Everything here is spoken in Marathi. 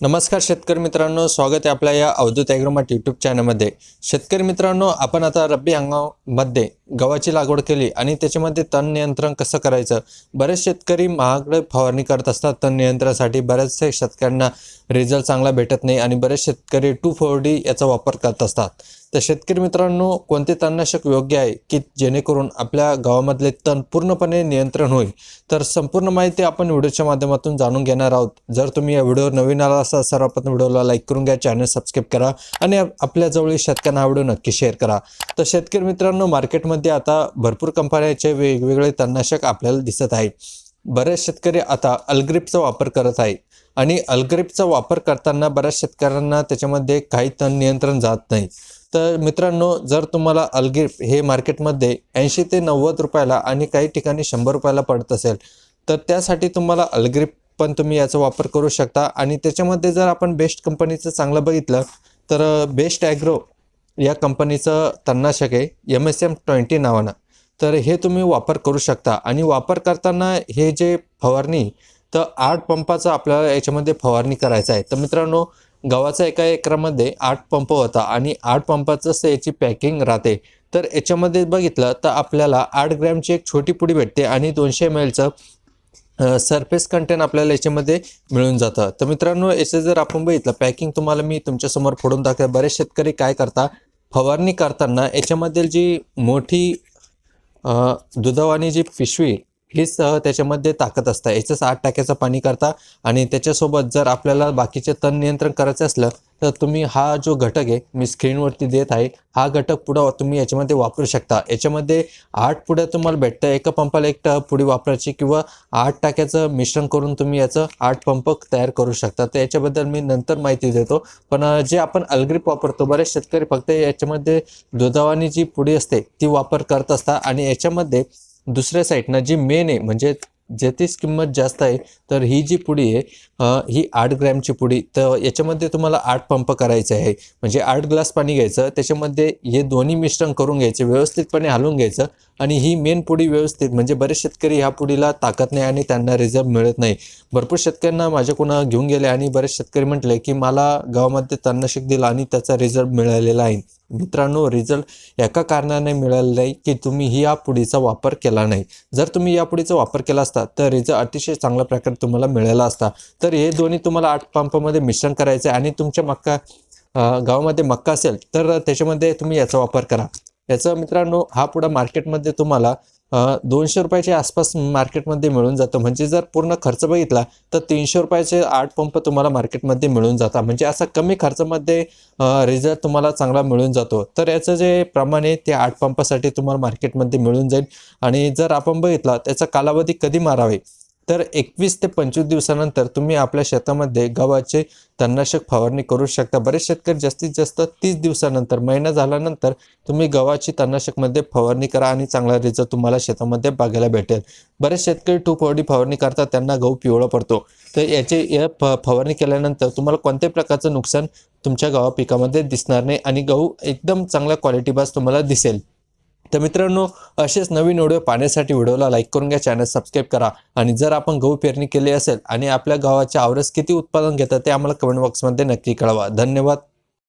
नमस्कार शेतकरी मित्रांनो स्वागत आहे आपल्या या अवधूत ॲग्रोमाट यूट्यूब चॅनलमध्ये. शेतकरी मित्रांनो आपण आता रब्बी हंगामामध्ये गव्हाची लागवड केली आणि त्याच्यामध्ये तण नियंत्रण कसं करायचं? बरेच शेतकरी महागडे फवारणी करत असतात. तण नियंत्रणासाठी बऱ्याचशा शेतकऱ्यांना रिझल्ट चांगला भेटत नाही आणि बरेच शेतकरी टू फोर डी याचा वापर करत असतात. तर शेतकरी मित्रांनो कोणते तणनाशक योग्य आहे की जेणेकरून आपल्या गावामधले तण पूर्णपणे नियंत्रण होईल? तर संपूर्ण माहिती आपण व्हिडिओच्या माध्यमातून जाणून घेणार आहोत. जर तुम्ही या व्हिडिओवर नवीन आला असाल सर्वप्रथम व्हिडिओला लाईक करून घ्या चॅनल सबस्क्राईब करा आणि आप- आपल्या जवळील शेतकऱ्यांना हा व्हिडिओ नक्की शेअर करा. तर शेतकरी मित्रांनो मार्केटमध्ये आता भरपूर कंपन्यांचे वेगवेगळे तणनाशक आपल्याला दिसत आहे बरेच शेतकरी आता अल्ग्रिपचा वापर करत आहे आणि अल्ग्रिपचा वापर करताना बऱ्याच शेतकऱ्यांना त्याच्यामध्ये काही तण नियंत्रण जात नाही. तर मित्रांनो जर तुम्हाला अल्ग्रिप हे मार्केटमध्ये ऐंशी ते नव्वद रुपयाला आणि काही ठिकाणी शंभर रुपयाला पडत असेल तर त्यासाठी तुम्हाला अल्ग्रिप पण तुम्ही याचा वापर करू शकता. आणि त्याच्यामध्ये जर आपण बेस्ट कंपनीचं चांगलं बघितलं तर बेस्ट ॲग्रो या कंपनीचं तणनाशक आहे एम एस एम ट्वेंटी नावानं. तर हे तुम्ही वापर करू शकता. आणि वापर करताना हे जे फवारणी तर आठ पंपाचा आपल्याला याच्यामध्ये फवारणी करायचं आहे. तर मित्रांनो गव्हाचा एका एकरामध्ये आठ पंप होता आणि आठ पंपाचंच याची पॅकिंग राहते. तर याच्यामध्ये बघितलं तर आपल्याला आठ ग्रॅमची एक छोटी पुडी भेटते आणि दोनशे एम एलचं सरफेस कंटेंट आपल्याला याच्यामध्ये मिळून जातं. तर मित्रांनो याचं जर आपण बघितलं पॅकिंग तुम्हाला मी तुमच्यासमोर फोडून दाखवते बरेच शेतकरी काय करता फवारणी करताना याच्यामधील जी मोठी दुधावानी जी पिशवी हीच त्याच्यामध्ये टाकत असतं. याचंच आठ टाक्याचं पाणी करता आणि त्याच्यासोबत जर आपल्याला बाकीचे तण नियंत्रण करायचं असलं तर तुम्ही हा जो घटक आहे मी स्क्रीनवरती देत आहे हा घटक पुढं तुम्ही याच्यामध्ये वापरू शकता. याच्यामध्ये आठ पुड्या तुम्हाला भेटतं एका पंपाला एक पुढी पुडी वापरायची किंवा आठ टाक्याचं मिश्रण करून तुम्ही याचं आठ पंप तयार करू शकता. तर याच्याबद्दल मी नंतर माहिती देतो. पण जे आपण अलग्रीप वापरतो बरेच शेतकरी फक्त याच्यामध्ये दुधावानी जी पुडी असते ती वापर करत असता आणि याच्यामध्ये दुसऱ्या साईडनं जी मेन आहे म्हणजे ज्याचीच किंमत जास्त आहे तर ही जी पुडी आहे ही आठ ग्रॅमची पुडी. तर याच्यामध्ये तुम्हाला आठ पंप करायचे आहे. म्हणजे आठ ग्लास पाणी घ्यायचं त्याच्यामध्ये हे दोन्ही मिश्रण करून घ्यायचे व्यवस्थितपणे हलवून घ्यायचं. आणि ही मेन पुढी व्यवस्थित म्हणजे बरेच शेतकरी ह्या पुढीला ताकद नाही आणि त्यांना रिझल्ट मिळत नाही. भरपूर शेतकऱ्यांना माझ्याकडून घेऊन गेले आणि बरेच शेतकरी म्हटले की मला गावामध्ये तणनाशक दिलं आणि त्याचा रिझल्ट मिळालेला आहे. मित्रांनो रिझल्ट एका कारणाने मिळालं नाही की तुम्ही ही या पुढीचा वापर केला नाही. जर तुम्ही या पुढीचा वापर केला असता तर रिझल्ट अतिशय चांगल्या प्रकारे तुम्हाला मिळाला असता. तर हे दोन्ही तुम्हाला आठ पंपामध्ये मिश्रण करायचं आहे आणि तुमच्या मक्का गावामध्ये मक्का असेल तर त्याच्यामध्ये तुम्ही याचा वापर करा. याचा मित्रांनो हा पुढं मार्केटमध्ये तुम्हाला दोनशे रुपयाच्या आसपास मार्केटमध्ये मिळून जातं. म्हणजे जर पूर्ण खर्च बघितला तर तीनशे रुपयाचे आठ पंप तुम्हाला मार्केटमध्ये मिळून जातात. म्हणजे असा कमी खर्चामध्ये रिझल्ट तुम्हाला चांगला मिळून जातो. तर याचं जे प्रमाण आहे ते आठ पंपासाठी तुम्हाला मार्केटमध्ये मिळून जाईल. आणि जर आपण बघितला त्याचा कालावधी कधी मारावे? तर एकवीस ते पंचवीस दिवसानंतर तुम्ही आपल्या शेतामध्ये गव्हाचे तणनाशक फवारणी करू शकता. बरेच शेतकरी जास्तीत जास्त तीस दिवसानंतर महिना झाल्यानंतर तुम्ही गव्हाची तणनाशकमध्ये फवारणी करा आणि चांगला रिझल्ट तुम्हाला शेतामध्ये बघायला भेटेल. बरेच शेतकरी टू फोर्डी फवारणी करतात त्यांना गहू पिवळा पडतो. तर याचे या फ फवारणी केल्यानंतर तुम्हाला कोणत्याही प्रकारचं नुकसान तुमच्या गव्हा पिकामध्ये दिसणार नाही आणि गहू एकदम चांगल्या क्वालिटी बाज तुम्हाला दिसेल. तर मित्रांनो असेच नवीन व्हिडिओ पाहण्यासाठी व्हिडिओला लाईक करून घ्या चॅनल सबस्क्राईब करा. आणि जर आपण गहू पेरणी केली असेल आणि आपल्या गव्हाच्या आवरस किती उत्पादन घेतात ते आम्हाला कमेंट बॉक्समध्ये नक्की कळवा. धन्यवाद.